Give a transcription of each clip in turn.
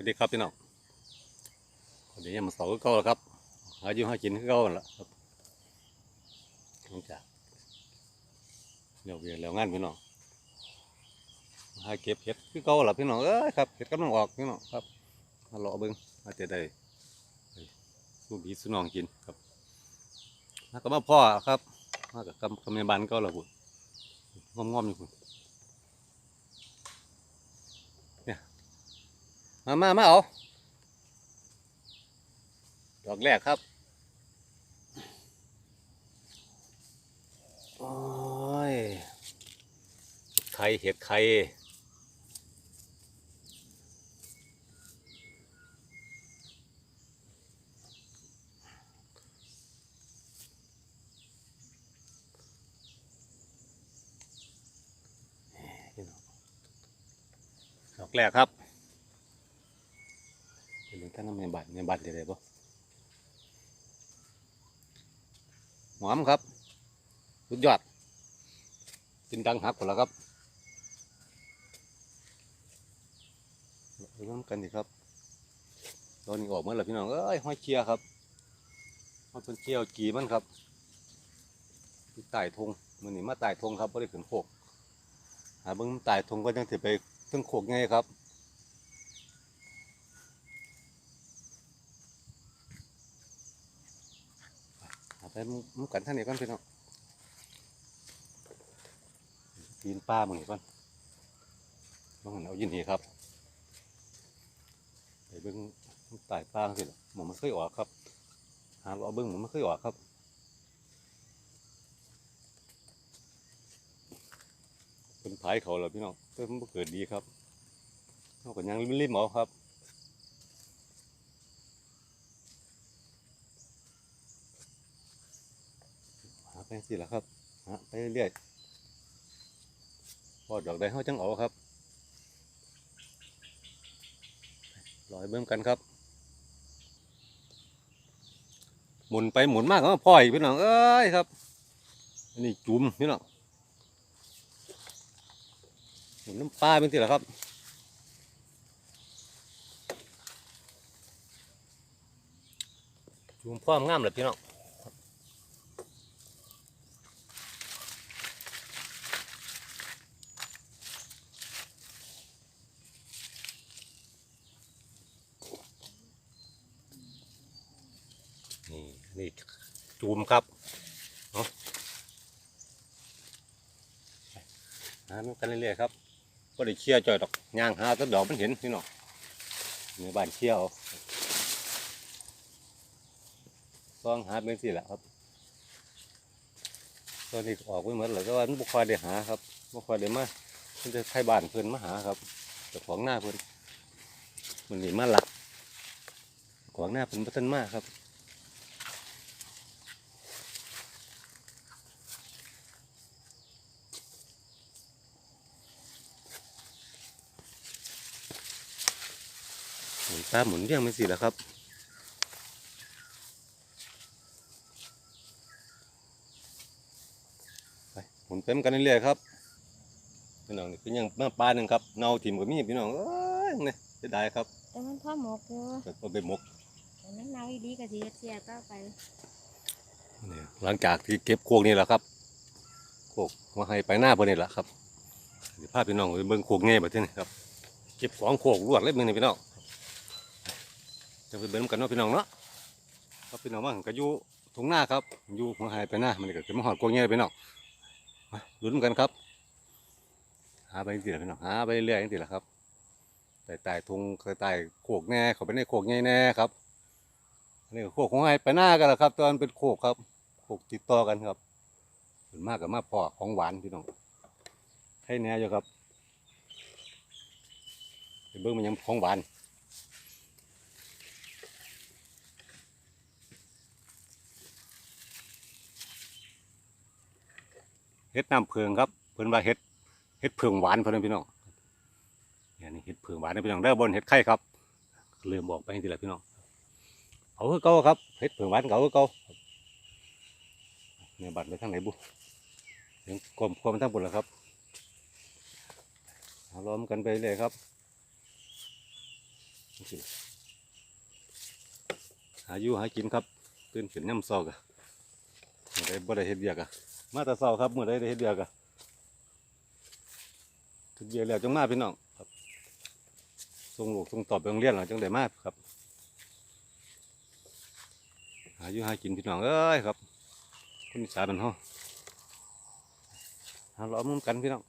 วัสดีครับพี่น้องวันนี้ยังมาเสาก็เก่าแล้วครับหาอยู่หากินก็เก่าแล้วครับหลังจากเดี๋ยวเวียนแล้วงานพี่น้องหาเก็บเห็ดคือเก่าแล้วพี่น้องเอ้ยครับเห็ดกำลังออกพี่น้องครับมาเลาะเบิ้งอาจจะได้ไปสู้บีสู้น้องกินครับมาก็มาพ่อครับมากับกำกำในบ้านก็แล้วบุญงอมๆอยู่พุ่น มามามาเอาดอกแรกครับ โอ้ยไข่เห็ดไข่ดอกแรกครับ เป็นเรื่องท่านในบัตรในบัตรได้ปะหอมครับสุดยอดกินดังหักหมดแล้วครับริ่มกันดีครับ ตอนนี้ออกมาแล้วพี่น้องเอ้ยห้อยเชียครับห้อยเป็นเชียวกีมันครับที่ใต้ทงมันนี่มาใต้ทงครับไม่ได้ขึ้นโคกหาเบิ้งใต้ทงก็ยังถือไปถึงโคกไงครับ เอาไปมุกันท่านนี้ก่อนพี่น้องปีนป้ามึงนี่ก่อนต้องเอายินดีครับไปเบิ้งใต้ป้าสิล่ะหมอมันเคยออกครับ หาเอาเบิ้งหมอมันเคยออกครับเป็นผายเขาแล้วพี่น้องเพิ่มนบ่เกิดดีครับเขาก็ยังริมๆเอาครับ หาไปสิละครับหาไปเรื่อยๆพอดอกใดเขาจังเอาครับลอยเบิ่มกันครับ หมุนไปหมุนมากก็พ่อยพี่น้องเอ้ยครับอันนี้จุ่มพี่น้องหมุนน้ำปลาเป็นสิละครับจุ่มพร้อมงามเลยพี่น้อง นี่นี่ จูมครับเอาหากันเรื่อยๆครับก็ได้เชี่ยจ่อยดอกยางหาต้นดอกมันเห็นพี่น้องในบ้านเชี่ยวซองหาเป็นสิแหละครับตอนนี้ออกไปหมดเลยก็ว่ามันบุคอยได้หาครับบุคอยได้มามันจะไทยบ้านเพื่อนมาหาครับจ้าของหน้าเพื่อนมันหนีมาหลักของหน้าเป็นพัฒนมากครับ ตามหมุนเรียงมันสิแหละครับไปหมุนเต็มกันเรื่อยๆครับพี่น้องนี่คือยังมาปลาหนึ่งครับเนาถิ่มกับมีพี่น้องเอ้ยเนี่ยจะได้ครับแต่มันพ่อหมกอยู่แต่เอาไปหมกแต่มันเน่าอีดีก็สิเฮ็ดเสียต่อไปนี่หลังจากที่เก็บโคกนี่แหละครับโคกมาให้ไปหน้าเพื่อนนี่แหละครับเดี๋ยวพาพี่น้องไปเบิ่งโคกง่ายแบบนี้ครับเก็บสองโคกรวดเลยมึงนี่พี่น้อง จะไปเบิ่งกันเนาะพี่น้องเนาะครับพี่น้องว่าก็อยู่ทุ่งหน้าครับอยู่มาให้ไปหน้ามันนี่ก็จะมาหอดโคกง่ายพี่น้องมาลุ้นกันครับ หาไปสิละพี่น้องหาไปเรื่อยๆสิละครับไต่ไต่ทงไต่โขกแน่เขาไปในโขกใหญ่แน่ครับอันนี้โขกของไอ้ไปหน้ากันละครับตอนเป็นโขกครับโขกติดต่อกันครับส่วนมากกับมาพอของหวานพี่น้องให้แน่อยู่ครับเบิ้งมันยังของหวาน เฮ็ดน้ำเพิงครับเพิ่นว่าเฮ็ดเห็ดเผืองหวานเพื่อนพี่น้องเนี่ยนี่เห็ดเผืองหวานนะพี่น้องได้บนเห็ดไข่ครับเริ่มบอกไปทีละพี่น้องเอาคือเก่าครับเห็ดเผืองหวานเก่าคือเก่าเนี่ยบัตรไปทางไหนบุเสียงกลมกลมทั้งหมดแล้วครับล้อมกันไปเลยครับหาอยู่หากินครับตื่นขึ้นย่ำซอกอะเมื่อใดบ่ได้เฮ็ดเบียกอะ มาแต่เช้าครับเมื่อใดได้เฮ็ดเบียกอะทุกเบียกแล้วจังมาพี่น้องครับส่งลูกส่งตอบไปโรงเรียนหลังจังได้มาครับ หาอยู่หากินพี่น้องเอ้ยครับคนอีสานมันเฮาหาล้อมมุมกันพี่น้อง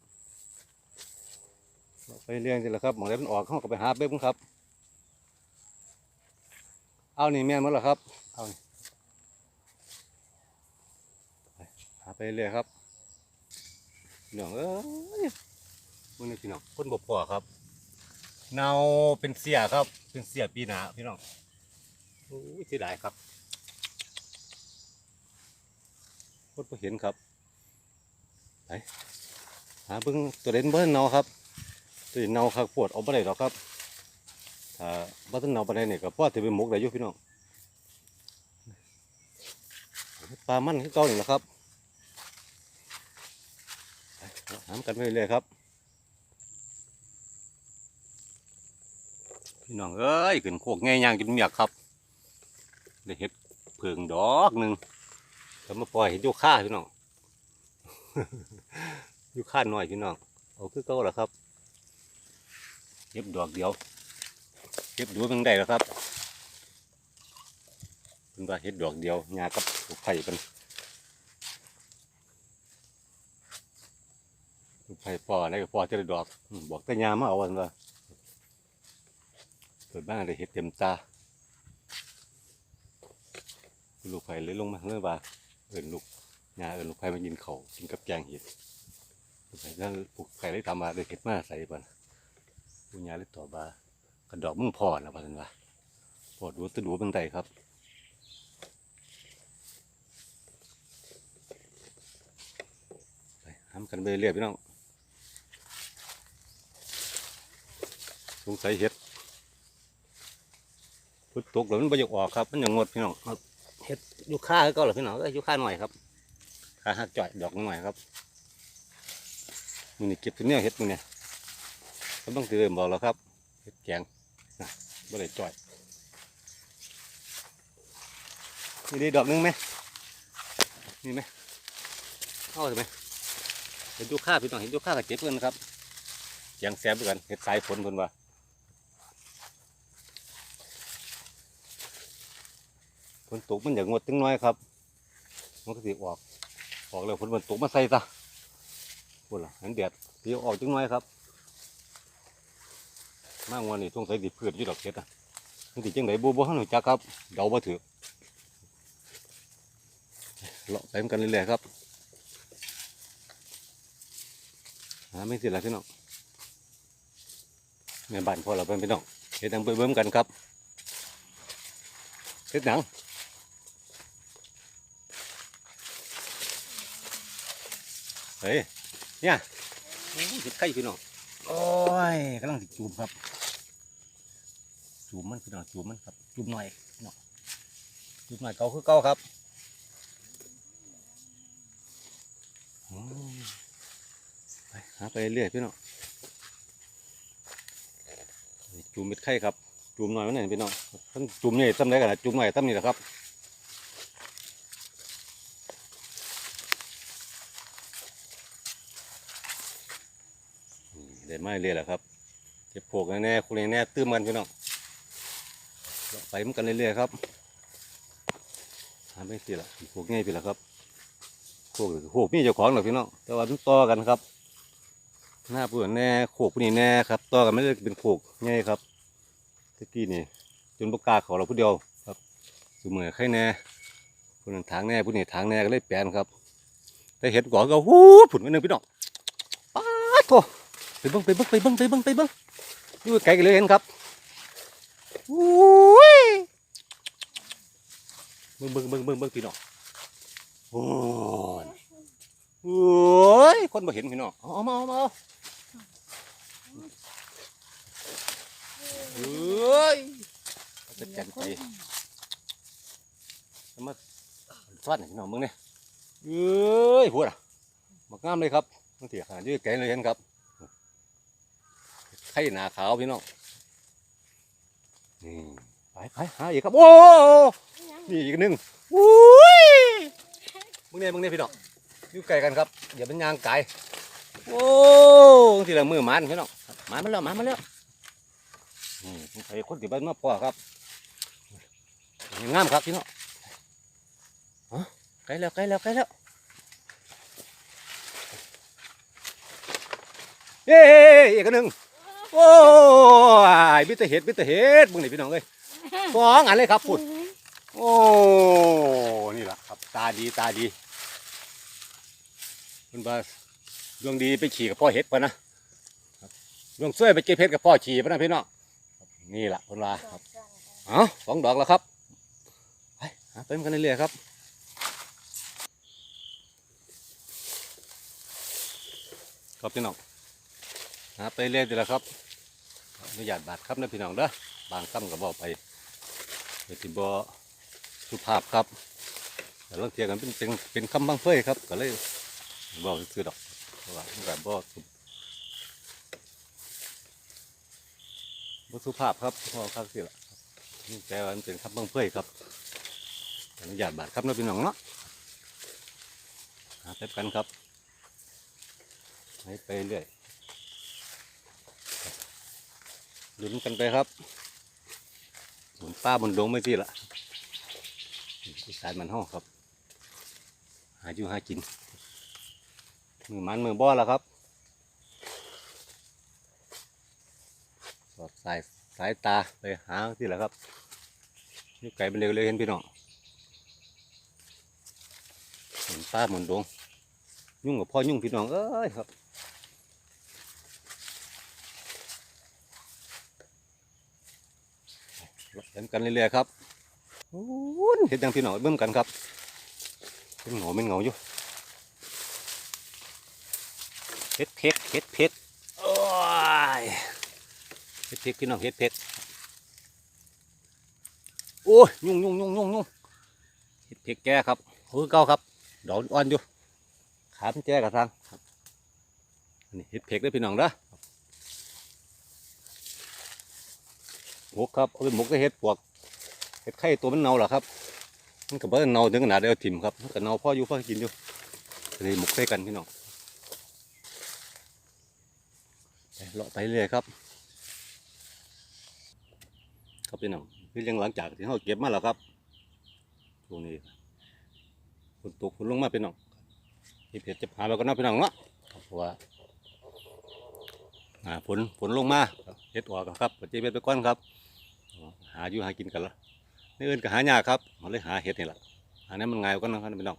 ไปเลี้ยงสิละครับหมองได้มันออกเขาก็ไปหาเบ้งครับ เอานี่แม่นมั้งหรอครับ เอานี่ไปหา ไปเรื่อยครับพี่น้องเอ้ยมึงนี่พี่น้องคนบ่พอครับเนาเป็นเสียครับ เป็นเสียปีหนาพี่น้องโอ้ยเสียดายครับคนบ่เห็นครับไปหาเบิ่งตัวเด่นเบิ่งเนาครับตัวเนาครับปวดเอาบ่ได้หรอกครับถ้าบ่ทันเนาบ่ได้นี่ยก็พอสิไปหมกได้ยู่พี่น้องปลามันคือเก่านี่แหละครับ ไปหากันไปเรื่อยครับ พี่น้องเอ้ยขึ้นโคกง่าย่างกินเมียกครับได้เห็ดเพิงดอกหนึ่งแล้วมาปล่อยเห็นยูค่าพี่น้องยูค่าหน่อยพี่น้องเอาคือเก่าแล้วครับเก็บดอกเดียวเก็บดูมันได้แล้วครับเป็นว่าเห็ดดอกเดียวหญ้ากับไผ่เป็นลูก ไผ่ปออะไรก็ปอจะได้ดอกบอกแต่หญ้ามาเอาวันว่าเปิดบ้านได้เห็ดเต็มตา ลูกไผ่เลยลงมาเรื่องว่าเอินลูกยาเอินลูกไผ่มากินเขากินกับแกงเห็ดลูกไผ่นั่นปลูกไผ่ได้ทำมาได้เห็ดมาใส่บันปูยาเลยต่อบากระดอกมึงพอนะบันว่าพอดูตะดูเป็นไงครับไปห้ามกันไปเรื่อยพี่น้อง งสัยเห็ดพุดตกแล้วมันไม่อยกออกครับ มันอย่างงดพี่น้องเฮ็ดอยู่ค่าคือเก็หรอพี่น้องก็อยู่ค่าหน่อยครับค่าหักจ่อยดอกหน่อยครับมือนี่เก็บตัวเนี้ยเฮ็ดมือเนี่ยก็ต้องเติมบอกแล้วครับเฮ็ดแกงนะบ่ได้จ่อยนี่ได้ดอกนึงไหมนี่ไหมเอาใช่ไหมเห็นอยู่ค่าพี่น้องเห็นอยู่ค่ากับเก็บเงินครับแกงแซ่บด้วยกันเฮ็ดสายฝนเพิ่นว่า ฝนตกมันอย่างงดจังน้อยครับ มันก็สิออก ออกแล้วฝนมันตกมาใส่ซะพูดล่ะเห็นแดดสีออกจังน้อยครับ มากวันนี้ช่วงใส่ดิพืชอยู่ดอกเห็ดอะมันสิจังไดบูบูหันหนูจักครับ เดาบ่ถือเลาะไปเหมือนกันเรื่อยๆครับหาไม่สิละพี่น้องแม่บ้านพอเราเป็นพี่น้องเฮ็ดหนังไปเบิ่มกันครับเฮ็ดหนัง เฮ้ยเนี่ยโอ้ยเห็ดไข่พี่น้องโอ้ยกำลังสิจูบครับ จูบมันพี่น้องจูบมันครับจูบหน่อยพี่น้องจูบหน่อยเก่าคือเก่าครับไปหาไปเรื่อยพี่น้องจูบเม็ดไข่ครับ จูบหน่อยมันไหนพี่น้องทั้งจูบใหญ่ตั้มได้กันนะจูบหน่อยตั้มนี่แหละครับ ไมาเรื่อยแหละครับเก็บพวกแน่ๆคุณแน่ๆตื้มกันพี่น้องไปมันกันเรื่อยๆครับหาไม่สิละพวกง่ายพี่ละครับพวกพวกมีเจ้าของหรอพี่น้องแต่ว่ามันต่อกันครับ หน้าปื่อนแน่โขกพวกนี้แน่ครับต่อกันไม่ได้เป็นโขกง่ายครับตะกี้นี่จนบกล้าเขาเราผู้เดียวครับสมือใครแน่ผู้นั้นทางแน่ผู้นี้ทางแน่ก็เลยแปลนครับ แต่เห็ดก่อนก็หูผุนไว้หนึ่งพี่น้องป้าดโถ ไปเบิ้งไปเบิ้งไปเบิ้งไปเบิ้งไปเบิ้งอยู่ไกลกันเลยเห็นครับอุ้ยเบิ้งเบิ้งเบิ้งเบิ้งเบิ้งพี่น้องโอ้ยโอ้ยคนมาเห็นพี่น้องเอาเอามาเอามาเอาเอ้ยเอาจะจันไปเอามาฟาดให้พี่น้องมึงเนี่ยเอ้ยพูดอะมากงามเลยครับตั้งแต่ขนาดยืดไกลเลยเห็นครับ ไข่หนาขาวพี่น้องนี่ไปไปหาอีกครับ โอ้ยังนี่อีกหนึ่งอุ้ยมึงเนี่ยมึงเนี่ยพี่น้องอยู่ไกลกันครับอย่าเป็นยางไก่โอ้ทีละมือหมันพี่น้องหมันมาแล้วหมันมาแล้วนี่ผมใส่คนที่บ้านมาพ่อครับงามครับพี่น้องอ๋อไกลแล้วไกลแล้วไกลแล้วเย้อีกอันหนึ่ง โอ้ยบิตรเห็ดบิตรเห็ดมึงนี่พี่น้องเอ้ยสองอันเลยครับพูดโอ้นี่แหละครับ ตาดีตาดีคุณบาดวงดีไปขี่กับพ่อเห็ดปะนะดวงช่วยไปเก็บเห็ดกับพ่อขี่ปะนะพี่น้องนี่แหละคุณลาครับเอ๋อสองดอกแล้วครับไปหาเติมกันเรื่อยๆครับครับพี่น้อง หาไปเรื่อยๆแล้วครับอนุญาตบาดครับนะพี่น้องเด้อบางคำก็บบ่อไปเดี๋ยวสิบอสุภาพครับแต่ลางเทียกันเป็นเป็นเป็นคำบังเฟ้ยครับ ก็เลยบ่อซื้อดอกเพราะว่ามันก็บ่สุบ่สุภาพครับเพอครับสิละแต่ว่ามันเป็นคำบังเฟ้ยครับอนุญาตบาทครับนะพี่น้องเนาะหาเต็กันครับให้ไปเรื่อย ลุ้นกันไปครับหมุนป้าบนดงไม่สิละอีสานมันห้องครับ หาอยู่หากิน มือมันมือบ่อแล้วครับสอดสายสายตาไปหาที่แหละครับอยุ่ไก่เป็นเร็วเลยเห็นพี่น้องเห็นป้าหมือนดวงยุ่งกับพ่อยุ่งพี่น้องเอ้ยครับ เห็นกันเรื่อยๆครับเห็นดังพี่น้อเบิ่มกันครับเป็นหงาเป็นเหงาอยู่เฮ็ดเพกเฮ็ดเพกโอ้ยเฮ็ดเพกพี่น้องเฮ็ดเพกโอ้ยยุ่งยุ่งยุ่งยุ่งยุ่งเฮ็ดเพกแก่ครับโอ้ยเก่าครับดอกอ่อนอยู่ขามันแก่กับทางครับนนี้เฮ็ดเพกได้พี่น้องเด้อ หมกครับเอาไปหมกก็เฮ็ดปวกเห็ดไข่ตัวมันเน่าหรอครับ มันก็บ่ได้เน่าถึงขนาดเดียวถิ่มครับมันก็เน่าพ่ออยู่พ่อกินอยู่เลยหมกใส่กันพี่น้องเลาะไปเรื่อยครับ ครับพี่น้องคือยังหลังจากที่เราเก็บมาแล้วครับช่วงนี้ฝนตกฝนลงมาพี่น้องที่เพชรจะพาไปก็น่าพี่น้องเนาะเพราะว่า อ่าฝนฝนลงมาเฮ็ดออกครับปัจจัยเบ็ดไปก่อนครับ หาอยู่หากินกันละนี่อื่นก็หายากครับมันเลยหาเห็ดนี่แหละหานี้มันง่ายกว่านั้นครับพี่น้อง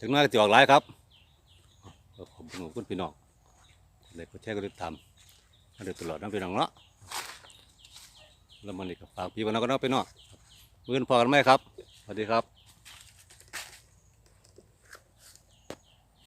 ถึงน้อยก็จะออกหลายครับก็ขอบคุณคุณพี่น้องเลยก็แชร์ก็ติดตามมาโดยตลอดนะพี่น้องเนาะแล้วมันนี่ก็ฝากพี่วันนั้นก็น้องพี่น้องมื่อนพอกันไหมครับสวัสดีครับ